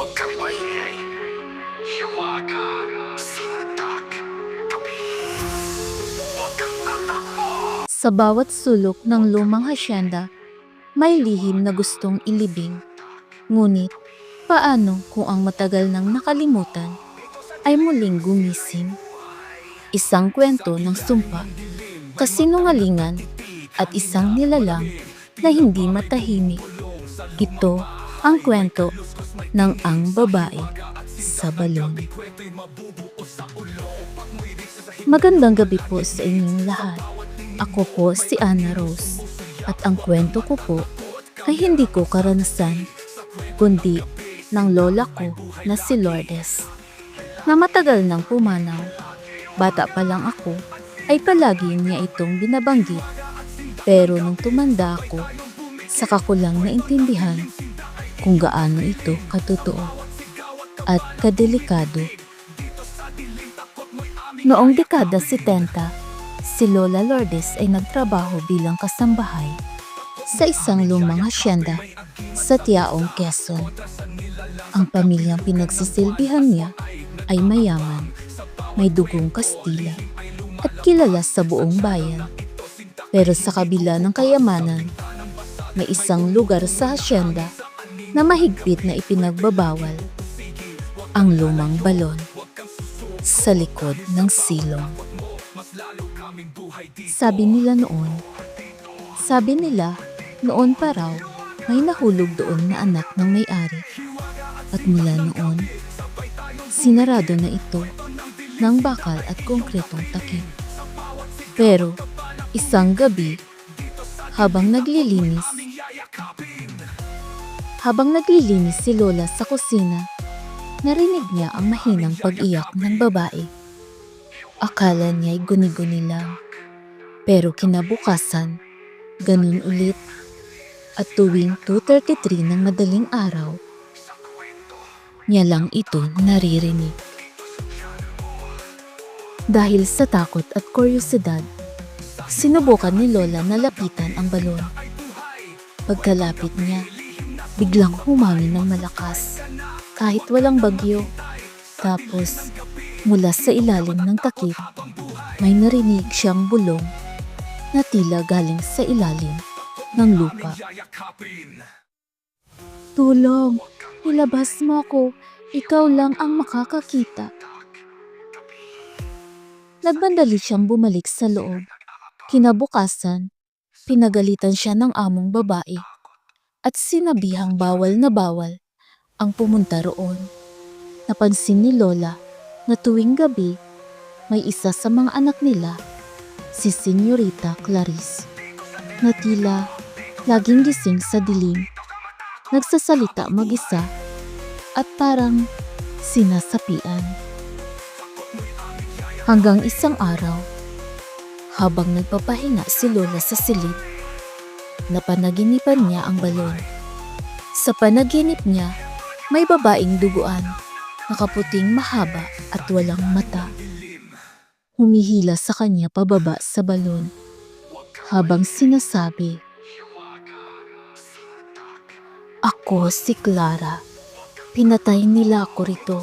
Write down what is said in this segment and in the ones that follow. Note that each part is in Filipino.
Huwag kang maingay. Hiwa ka sa dak. Huwag kang tatakbo. Sa bawat sulok ng lumang hasyenda, may lihim na gustong ilibing. Ngunit, paano kung ang matagal nang nakalimutan ay muling gumising? Isang kwento ng sumpa, kasinungalingan, at isang nilalang na hindi matahimik. Ito ang kwento ng ang babae sa balon. Magandang gabi po sa inyong lahat. Ako po si Anna Rose at ang kwento ko po ay hindi ko karanasan kundi ng lola ko na si Lourdes na matagal nang pumanaw. Bata pa lang ako ay palagi niya itong binabanggit pero nung tumanda ako saka ko lang naintindihan kung gaano ito katotoo at kadelikado. Noong dekada 70, si Lola Lourdes ay nagtrabaho bilang kasambahay sa isang lumang hasyenda sa Tiaong, Quezon. Ang pamilyang pinagsisilbihan niya ay mayaman, may dugong Kastila at kilala sa buong bayan. Pero sa kabila ng kayamanan, may isang lugar sa hasyenda na mahigpit na ipinagbabawal, ang lumang balon sa likod ng silong. Sabi nila noon, sabi nila noon pa raw may nahulog doon na anak ng may-ari. At mula noon, sinarado na ito ng bakal at konkretong takip. Pero isang gabi, habang naglilinis, habang naglilinis si Lola sa kusina, narinig niya ang mahinang pag-iyak ng babae. Akala niya'y guni-guni lang. Pero kinabukasan, ganun ulit. At tuwing 2.33 ng madaling araw, niya lang ito naririnig. Dahil sa takot at kuryosidad, sinubukan ni Lola na lapitan ang balon. Pagkalapit niya, biglang humangin ng malakas kahit walang bagyo. Tapos, mula sa ilalim ng takip, may narinig siyang bulong na tila galing sa ilalim ng lupa. Tulong! Ilabas mo ako. Ikaw lang ang makakakita. Nagbandali siyang bumalik sa loob. Kinabukasan, pinagalitan siya ng among babae at sinabihang bawal na bawal ang pumunta roon. Napansin ni Lola na tuwing gabi may isa sa mga anak nila, si Senyorita Clarice, na tila laging gising sa dilim, nagsasalita mag-isa at parang sinasapian. Hanggang isang araw, habang nagpapahinga si Lola sa silid, napanaginipan niya ang balon. Sa panaginip niya, may babaeng duguan, nakaputing mahaba at walang mata. Humihila sa kanya pababa sa balon habang sinasabi, Ako si Clara. Pinatay nila ako rito.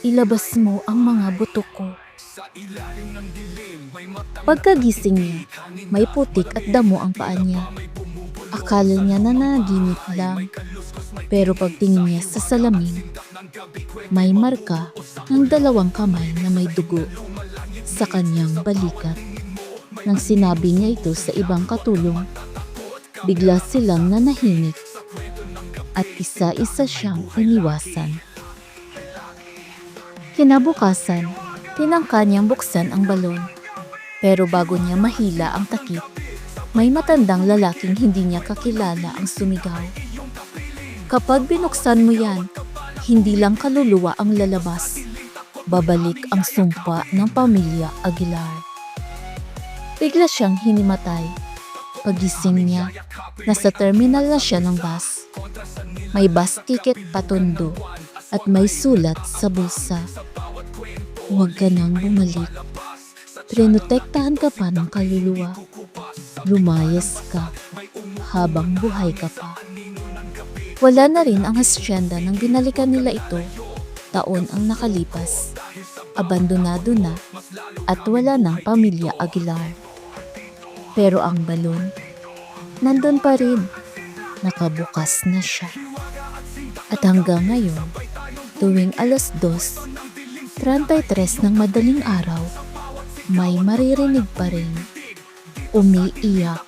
Ilabas mo ang mga buto ko. Pagkagising niya, may putik at damo ang paa niya. Akala niya na nanaginip lang. Pero pagtingin niya sa salamin, may marka ng dalawang kamay na may dugo sa kanyang balikat. Nang sinabi niya ito sa ibang katulong, bigla silang nanahimik at isa-isa siyang iniwasan. Kinabukasan, tinangka niyang buksan ang balon. Pero bago niya mahila ang takip, may matandang lalaking hindi niya kakilala ang sumigaw. Kapag binuksan mo yan, hindi lang kaluluwa ang lalabas. Babalik ang sumpa ng pamilya Aguilar. Bigla siyang hinimatay. Pagising niya, nasa terminal na siya ng bus. May bus ticket patundo at may sulat sa bulsa. Huwag ka nang bumalik. Prinotektahan ka pa ng kaluluwa. Lumayas ka habang buhay ka pa. Wala na rin ang hasyenda nang binalikan nila ito. Taon ang nakalipas. Abandonado na at wala ng pamilya Aguilar. Pero ang balon, nandun pa rin. Nakabukas na siya. At hanggang ngayon, tuwing alas dos, 33 ng madaling araw, may maririnig pa rin umiiyak.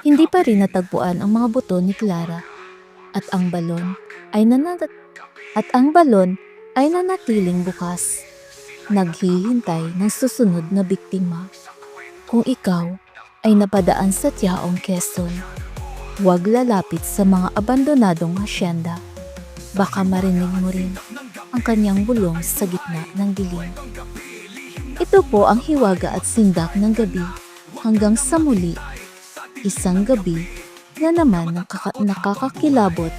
Hindi pa rin natagpuan ang mga buto ni Clara at ang balon ay nanat at ang balon ay nanatiling bukas. Naghihintay ng susunod na biktima. Kung ikaw ay napadaan sa Tiaong Quezon, huwag lalapit sa mga abandonadong hasyenda. Baka marinig mo rin ang kanyang bulong sa gitna ng dilim. Ito po ang hiwaga at sindak ng gabi hanggang sa muli. Isang gabi na naman ng kaka- nakakakilabot.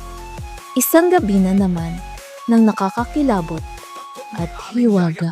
Isang gabi na naman ng nakakakilabot at hiwaga.